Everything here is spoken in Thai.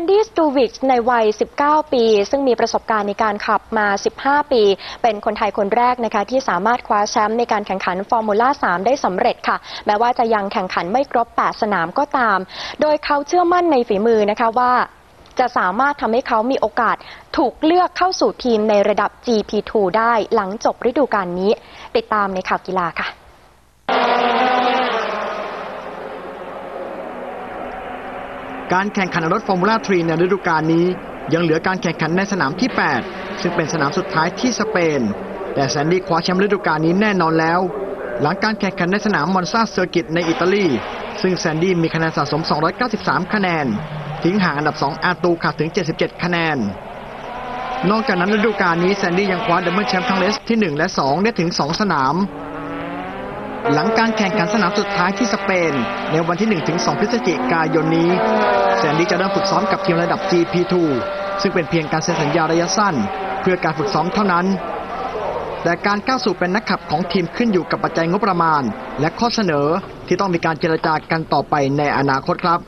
นดี้สตูวิชในวัย 19 ปี ซึ่งมีประสบการณ์ในการขับมา 15 ปี เป็นคนไทยคนแรกนะคะที่สามารถคว้าแชมป์ในการแข่งขันฟอร์มูล่า 3 ได้สำเร็จค่ะ แม้ว่าจะยังแข่งขันไม่ครบ 8 สนามก็ตาม โดยเขาเชื่อมั่นในฝีมือนะคะว่าจะสามารถทำให้เขามีโอกาสถูกเลือกเข้าสู่ทีมในระดับ GP2 ได้หลังจบฤดูกาลนี้ ติดตามในข่าวกีฬาค่ะ การแข่งขันรถฟอร์มูล่า3ในฤดูกาลนี้ ยังเหลือการแข่งขันในสนามที่ 8 ซึ่งเป็นสนามสุดท้ายที่สเปน แต่แซนดี้คว้าแชมป์ฤดูกาลนี้แน่นอนแล้ว หลังการแข่งขันในสนามมอนซาเซอร์กิตในอิตาลี ซึ่งแซนดี้มีคะแนนสะสม 293 คะแนน ทิ้งห่างอันดับ 2 อาตูขาดถึง 77 คะแนน นอกจากนั้นฤดูกาลนี้แซนดี้ยังคว้าดับเบิลแชมป์ทั้งเลสที่ 1 และ 2 ได้ถึง 2 สนาม หลังการแข่งขันสนามสุดท้ายที่สเปน ในวันที่ 1-2 พฤศจิกายนนี้แซนดี้จะเริ่มฝึกซ้อมกับทีมระดับ GP2 ซึ่งเป็นเพียงการเซ็นสัญญาระยะสั้น เพื่อการฝึกซ้อมเท่านั้น แต่การก้าวสู่เป็นนักขับของทีมขึ้นอยู่กับปัจจัยงบประมาณ และข้อเสนอที่ต้องมีการเจรจากันต่อไปในอนาคตครับ